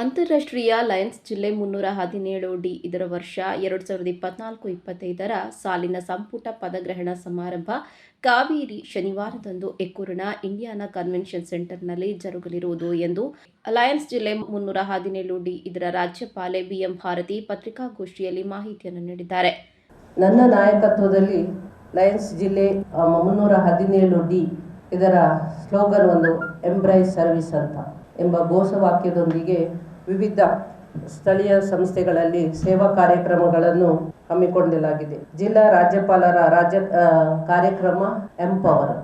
ಅಂತಾರಾಷ್ಟ್ರೀಯ ಲಯನ್ಸ್ ಜಿಲ್ಲೆ ಮುನ್ನೂರ ಹದಿನೇಳು ಡಿ ಇದರ ವರ್ಷ ಎರಡು ಸಾವಿರದ ಇಪ್ಪತ್ನಾಲ್ಕು, ಇಪ್ಪತ್ತೈದರ ಸಾಲಿನ ಸಂಪುಟ ಪದಗ್ರಹಣ ಸಮಾರಂಭ ಕಾವೇರಿ ಶನಿವಾರದಂದು ಎಕ್ಕೂರಿನ ಇಂಡಿಯಾನಾ ಕನ್ವೆನ್ಷನ್ ಸೆಂಟರ್ನಲ್ಲಿ ಜರುಗಲಿರುವುದು ಎಂದು ಲಯನ್ಸ್ ಜಿಲ್ಲೆ ಮುನ್ನೂರ ಹದಿನೇಳು ಡಿ ಇದರ ರಾಜ್ಯಪಾಲೆ ಬಿಎಂ ಭಾರತಿ ಪತ್ರಿಕಾಗೋಷ್ಠಿಯಲ್ಲಿ ಮಾಹಿತಿಯನ್ನು ನೀಡಿದ್ದಾರೆ. ನನ್ನ ನಾಯಕತ್ವದಲ್ಲಿ ಲಯನ್ಸ್ ಜಿಲ್ಲೆ ಮುನ್ನೂರ ಹದಿನೇಳು ಡಿ ಇದರ ಸ್ಲೋಗನ್ ಒಂದು ಎಂಬ್ರೈಸ್ ಸರ್ವಿಸ್ ಅಂತ. ಎಂಬ ಘೋಷವಾಕ್ಯದೊಂದಿಗೆ ವಿವಿಧ ಸ್ಥಳೀಯ ಸಂಸ್ಥೆಗಳಲ್ಲಿ ಸೇವಾ ಕಾರ್ಯಕ್ರಮಗಳನ್ನು ಹಮ್ಮಿಕೊಳ್ಳಲಾಗಿದೆ ಜಿಲ್ಲಾ ರಾಜ್ಯಪಾಲರ ರಾಜ್ಯ ಕಾರ್ಯಕ್ರಮ ಎಂಪವರ್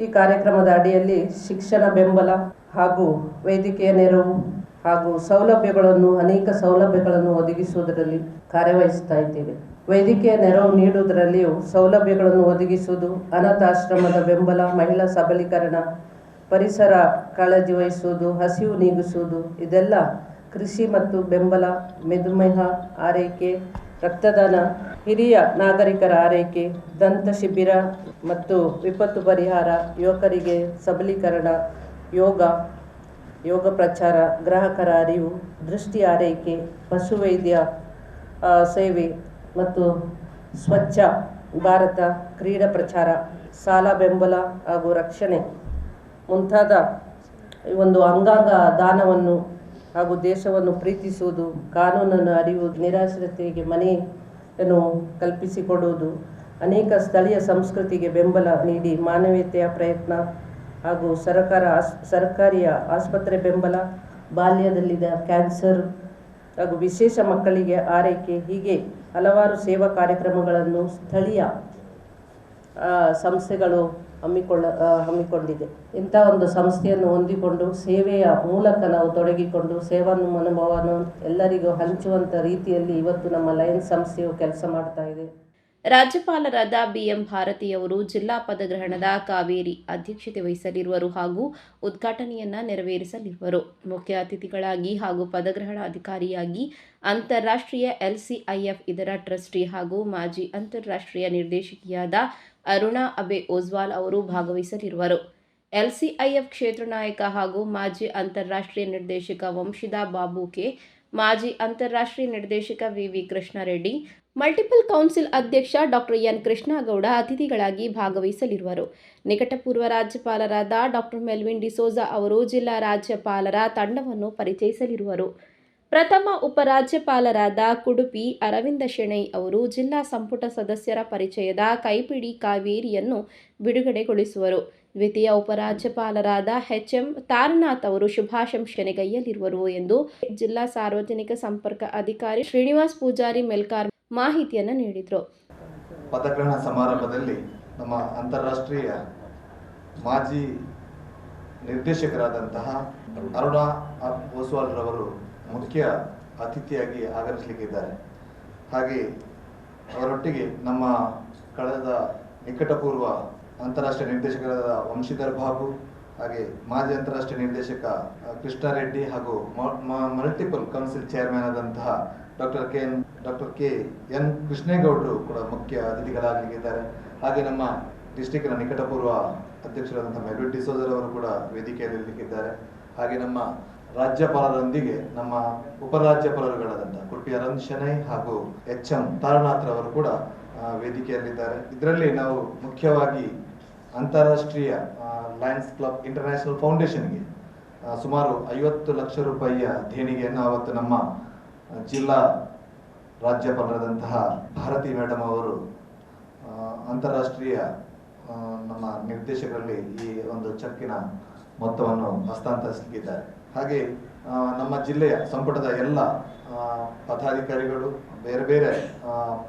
ಈ ಕಾರ್ಯಕ್ರಮದ ಅಡಿಯಲ್ಲಿ ಶಿಕ್ಷಣ ಬೆಂಬಲ ಹಾಗೂ ವೈದ್ಯಕೀಯ ನೆರವು ಹಾಗೂ ಸೌಲಭ್ಯಗಳನ್ನು, ಅನೇಕ ಸೌಲಭ್ಯಗಳನ್ನು ಒದಗಿಸುವುದರಲ್ಲಿ ಕಾರ್ಯವಹಿಸ್ತಾ ಇದ್ದೇವೆ. ವೈದ್ಯಕೀಯ ನೆರವು ನೀಡುವುದರಲ್ಲಿಯೂ ಸೌಲಭ್ಯಗಳನ್ನು ಒದಗಿಸುವುದು ಅನಾಥಾಶ್ರಮದ ಬೆಂಬಲ, ಮಹಿಳಾ ಸಬಲೀಕರಣ ಪರಿಸರ ಕಾಳಜಿ ವಹಿಸುವುದು, ಹಸಿವು ನೀಗಿಸುವುದು, ಇದೆಲ್ಲ ಕೃಷಿ ಮತ್ತು ಬೆಂಬಲ, ಮೆದುಮೇಹ, ಆರೈಕೆ, ರಕ್ತದಾನ, ಹಿರಿಯ ನಾಗರಿಕರ ಆರೈಕೆ, ದಂತ ಶಿಬಿರ ಮತ್ತು ವಿಪತ್ತು ಪರಿಹಾರ, ಯುವಕರಿಗೆ ಸಬಲೀಕರಣ, ಯೋಗ ಯೋಗ ಪ್ರಚಾರ, ಗ್ರಾಹಕರ ಅರಿವು, ದೃಷ್ಟಿ ಆರೈಕೆ ಪಶುವೈದ್ಯ ಸೇವೆ ಮತ್ತು ಸ್ವಚ್ಛ ಭಾರತ ಕ್ರೀಡಾ ಪ್ರಚಾರ, ಸಾಲ ಬೆಂಬಲ ಹಾಗೂ ರಕ್ಷಣೆ. ಮುಂತಾದ ಒಂದು ಅಂಗಾಂಗ ದಾನವನ್ನು ಹಾಗೂ ದೇಶವನ್ನು ಪ್ರೀತಿಸುವುದು, ಕಾನೂನನ್ನು ಅರಿಯುವುದು ನಿರಾಶ್ರಿತರಿಗೆ ಮನೆಯನ್ನು ಕಲ್ಪಿಸಿಕೊಡುವುದು, ಅನೇಕ ಸ್ಥಳೀಯ ಸಂಸ್ಕೃತಿಗೆ ಬೆಂಬಲ ನೀಡಿ ಮಾನವೀಯತೆಯ ಪ್ರಯತ್ನ ಹಾಗೂ ಸರ್ಕಾರ ಆಸ್, ಸರ್ಕಾರಿಯ ಆಸ್ಪತ್ರೆ ಬೆಂಬಲ, ಬಾಲ್ಯದಲ್ಲಿದ್ದ ಕ್ಯಾನ್ಸರ್ ಹಾಗೂ ವಿಶೇಷ ಮಕ್ಕಳಿಗೆ ಆರೈಕೆ, ಹೀಗೆ ಹಲವಾರು ಸೇವಾ ಕಾರ್ಯಕ್ರಮಗಳನ್ನು ಸ್ಥಳೀಯ ಸಂಸ್ಥೆಗಳು ಹಮ್ಮಿಕೊಳ್ಳ ಹಮ್ಮಿಕೊಂಡಿದೆ. ಇಂಥ ಒಂದು ಸಂಸ್ಥೆಯನ್ನು ಹೊಂದಿಕೊಂಡು ಸೇವೆಯ ಮೂಲಕ ನಾವು ತೊಡಗಿಕೊಂಡು ಸೇವನ್ನು ಮನೋಭಾವವನ್ನು ಎಲ್ಲರಿಗೂ ಹಂಚುವಂಥ ರೀತಿಯಲ್ಲಿ ಇವತ್ತು ನಮ್ಮ ಲಯನ್ಸ್ ಸಂಸ್ಥೆಯು ಕೆಲಸ ಮಾಡ್ತಾ ಇದೆ. ರಾಜ್ಯಪಾಲರಾದ ಬಿಎಂ ಭಾರತಿಯವರು ಜಿಲ್ಲಾ ಪದಗ್ರಹಣದ ಕಾವೇರಿ ಅಧ್ಯಕ್ಷತೆ ವಹಿಸಲಿರುವರು ಹಾಗೂ ಉದ್ಘಾಟನೆಯನ್ನ ನೆರವೇರಿಸಲಿರುವರು. ಮುಖ್ಯ ಅತಿಥಿಗಳಾಗಿ ಹಾಗೂ ಪದಗ್ರಹಣ ಅಧಿಕಾರಿಯಾಗಿ ಅಂತಾರಾಷ್ಟ್ರೀಯ ಎಲ್ಸಿಐಎಫ್ ಇದರ ಟ್ರಸ್ಟಿ ಹಾಗೂ ಮಾಜಿ ಅಂತಾರಾಷ್ಟ್ರೀಯ ನಿರ್ದೇಶಕಿಯಾದ ಅರುಣಾ ಅಬೆ ಓಜ್ವಾಲ್ ಅವರು ಭಾಗವಹಿಸಲಿರುವರು. ಎಲ್ಸಿಐಎಫ್ ಕ್ಷೇತ್ರ ನಾಯಕ ಹಾಗೂ ಮಾಜಿ ಅಂತಾರಾಷ್ಟ್ರೀಯ ನಿರ್ದೇಶಕ ವಂಶಿದಾ ಬಾಬುಕೆ ಮಾಜಿ ಅಂತಾರಾಷ್ಟ್ರೀಯ ನಿರ್ದೇಶಕ ವಿವಿ ಕೃಷ್ಣಾರೆಡ್ಡಿ, ಮಲ್ಟಿಪಲ್ ಕೌನ್ಸಿಲ್ ಅಧ್ಯಕ್ಷ ಡಾಕ್ಟರ್ ಎನ್ ಕೃಷ್ಣಗೌಡ ಅತಿಥಿಗಳಾಗಿ ಭಾಗವಹಿಸಲಿರುವರು. ನಿಕಟಪೂರ್ವ ರಾಜ್ಯಪಾಲರಾದ ಡಾಕ್ಟರ್ ಮೆಲ್ವಿನ್ ಡಿಸೋಜಾ ಅವರು ಜಿಲ್ಲಾ ರಾಜ್ಯಪಾಲರ ತಂಡವನ್ನು ಪರಿಚಯಿಸಲಿರುವರು. ಪ್ರಥಮ ಉಪರಾಜ್ಯಪಾಲರಾದ ಕುಡುಪಿ ಅರವಿಂದ ಶೆಣೈ ಅವರು ಜಿಲ್ಲಾ ಸಂಪುಟ ಸದಸ್ಯರ ಪರಿಚಯದ ಕೈಪಿಡಿ ಕಾವೇರಿಯನ್ನು ಬಿಡುಗಡೆಗೊಳಿಸುವರು. ದ್ವಿತೀಯ ಉಪರಾಜ್ಯಪಾಲರಾದ ಎಚ್ಎಂ ತಾರನಾಥ್ ಅವರು ಶುಭಾಶಂಸನೆಗೈಯಲಿರುವರು ಎಂದು ಜಿಲ್ಲಾ ಸಾರ್ವಜನಿಕ ಸಂಪರ್ಕ ಅಧಿಕಾರಿ ಶ್ರೀನಿವಾಸ್ ಪೂಜಾರಿ ಮೆಲ್ಕಾರ್ ಮಾಹಿತಿಯನ್ನು ನೀಡಿದರು. ಪದಗ್ರಹಣ ಸಮಾರಂಭದಲ್ಲಿ ನಮ್ಮ ಅಂತಾರಾಷ್ಟ್ರೀಯ ಮಾಜಿ ನಿರ್ದೇಶಕರಾದಂತಹ ಅರುಣಾ ಓಸ್ವಾಲ್ ರವರು ಮುಖ್ಯ ಅತಿಥಿಯಾಗಿ ಆಗಮಿಸಲಿಕ್ಕಿದ್ದಾರೆ. ಹಾಗೆ ಅವರೊಟ್ಟಿಗೆ ನಮ್ಮ ಕಳೆದ ನಿಕಟಪೂರ್ವ ಅಂತಾರಾಷ್ಟ್ರೀಯ ನಿರ್ದೇಶಕರಾದ ವಂಶೀಧರ್ ಬಾಬು, ಹಾಗೆ ಮಾಜಿ ಅಂತಾರಾಷ್ಟ್ರೀಯ ನಿರ್ದೇಶಕ ಕೃಷ್ಣಾರೆಡ್ಡಿ ಹಾಗೂ ಮಲ್ಟಿಪಲ್ ಕೌನ್ಸಿಲ್ ಚೇರ್ಮನ್ ಆದಂತಹ doctor K N doctor K N ಕೃಷ್ಣೇಗೌಡರು ಕೂಡ ಮುಖ್ಯ ಅತಿಥಿಗಳಾಗಲಿಕ್ಕಿದ್ದಾರೆ. ಹಾಗೆ ನಮ್ಮ ಡಿಸ್ಟಿಕ್ನ ನಿಕಟಪೂರ್ವ ಅಧ್ಯಕ್ಷರಾದಂಥ ಮೆಲ್ವಿನ್ ಡಿಸೋಜರ್ ಅವರು ಕೂಡ ವೇದಿಕೆಯಲ್ಲಿ ಹಾಗೆ ನಮ್ಮ ರಾಜ್ಯಪಾಲರೊಂದಿಗೆ ನಮ್ಮ ಉಪರಾಜ್ಯಪಾಲರುಗಳಾದಂತಹ ಕುಟ್ಟಿ ಅರಂದ್ ಶೆನೈ ಹಾಗೂ ಎಚ್ ಎಂ ತಾರನಾಥ್ ರವರು ಕೂಡ ವೇದಿಕೆಯಲ್ಲಿದ್ದಾರೆ. ಇದರಲ್ಲಿ ನಾವು ಮುಖ್ಯವಾಗಿ ಅಂತಾರಾಷ್ಟ್ರೀಯ ಲಯನ್ಸ್ ಕ್ಲಬ್ ಇಂಟರ್ನ್ಯಾಷನಲ್ ಫೌಂಡೇಶನ್ಗೆ ಸುಮಾರು ಐವತ್ತು ಲಕ್ಷ ರೂಪಾಯಿಯ ದೇಣಿಗೆಯನ್ನು ಅವತ್ತು ನಮ್ಮ ಜಿಲ್ಲಾ ರಾಜ್ಯಪಾಲರಾದಂತಹ ಭಾರತಿ ಮೇಡಮ್ ಅವರು ಅಂತಾರಾಷ್ಟ್ರೀಯ ನಮ್ಮ ನಿರ್ದೇಶಕರಲ್ಲಿ ಈ ಒಂದು ಚೆಕ್ಕಿನ ಮೊತ್ತವನ್ನು ಹಸ್ತಾಂತರಿಸಲಿದ್ದಾರೆ ಹಾಗೆ ನಮ್ಮ ಜಿಲ್ಲೆಯ ಸಂಪುಟದ ಎಲ್ಲ ಪದಾಧಿಕಾರಿಗಳು, ಬೇರೆ ಬೇರೆ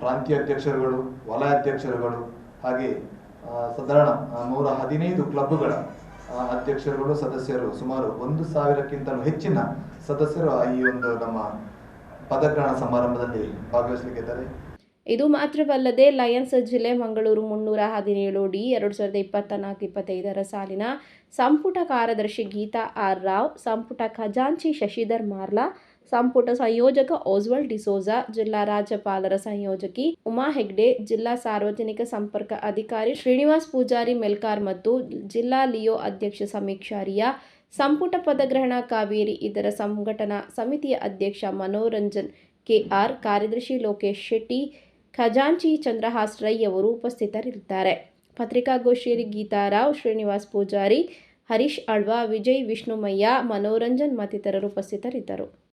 ಪ್ರಾಂತೀಯ ಅಧ್ಯಕ್ಷರುಗಳು, ವಲಯ ಅಧ್ಯಕ್ಷರುಗಳು, ಹಾಗೆ ಸಾಧಾರಣ ನೂರ ಹದಿನೈದು ಕ್ಲಬ್ಗಳ ಅಧ್ಯಕ್ಷರುಗಳು, ಸದಸ್ಯರು, ಸುಮಾರು ಒಂದು ಸಾವಿರಕ್ಕಿಂತಲೂ ಹೆಚ್ಚಿನ ಸದಸ್ಯರು ಈ ಒಂದು ನಮ್ಮ ಪದಗ್ರಹಣ ಸಮಾರಂಭದಲ್ಲಿ ಭಾಗವಹಿಸಲಿಕ್ಕಿದ್ದಾರೆ. ಇದು ಮಾತ್ರವಲ್ಲದೆ ಲಯನ್ಸ್ ಜಿಲ್ಲೆ ಮಂಗಳೂರು ಮುನ್ನೂರ ಹದಿನೇಳು ಡಿ ಎರಡು ಸಾವಿರದ ಇಪ್ಪತ್ತ ನಾಲ್ಕು ಇಪ್ಪತ್ತೈದರ ಸಾಲಿನ ಸಂಪುಟ ಕಾರ್ಯದರ್ಶಿ ಗೀತಾ ಆರ್ ರಾವ್, ಸಂಪುಟ ಖಜಾಂಚಿ ಶಶಿಧರ್ ಮಾರ್ಲಾ, ಸಂಪುಟ ಸಂಯೋಜಕ ಓಸ್ವಲ್ ಡಿಸೋಜಾ, ಜಿಲ್ಲಾ ರಾಜ್ಯಪಾಲರ ಸಂಯೋಜಕಿ ಉಮಾ ಹೆಗ್ಡೆ, ಜಿಲ್ಲಾ ಸಾರ್ವಜನಿಕ ಸಂಪರ್ಕ ಅಧಿಕಾರಿ ಶ್ರೀನಿವಾಸ್ ಪೂಜಾರಿ ಮೆಲ್ಕಾರ್ ಮತ್ತು ಜಿಲ್ಲಾ ಲಿಯೋ ಅಧ್ಯಕ್ಷ ಸಮೀಕ್ಷಾರಿಯ ಸಂಪುಟ ಪದಗ್ರಹಣ ಕಾವೇರಿ ಇದರ ಸಂಘಟನಾ ಸಮಿತಿಯ ಅಧ್ಯಕ್ಷ ಮನೋರಂಜನ್ ಕೆಆರ್ ಕಾರ್ಯದರ್ಶಿ ಲೋಕೇಶ್ ಶೆಟ್ಟಿ ಖಜಾಂಚಿ ಚಂದ್ರಹಾಸ್ ರೈ ಅವರು ಉಪಸ್ಥಿತರಿದ್ದಾರೆ. ಪತ್ರಿಕಾಗೋಷ್ಠಿಯಲ್ಲಿ ಗೀತಾರಾವ್ ಶ್ರೀನಿವಾಸ್ ಪೂಜಾರಿ, ಹರೀಶ್ ಅಳ್ವಾ ವಿಜಯ್ ವಿಷ್ಣುಮಯ್ಯ, ಮನೋರಂಜನ್ ಮತ್ತಿತರರು ಉಪಸ್ಥಿತರಿದ್ದರು.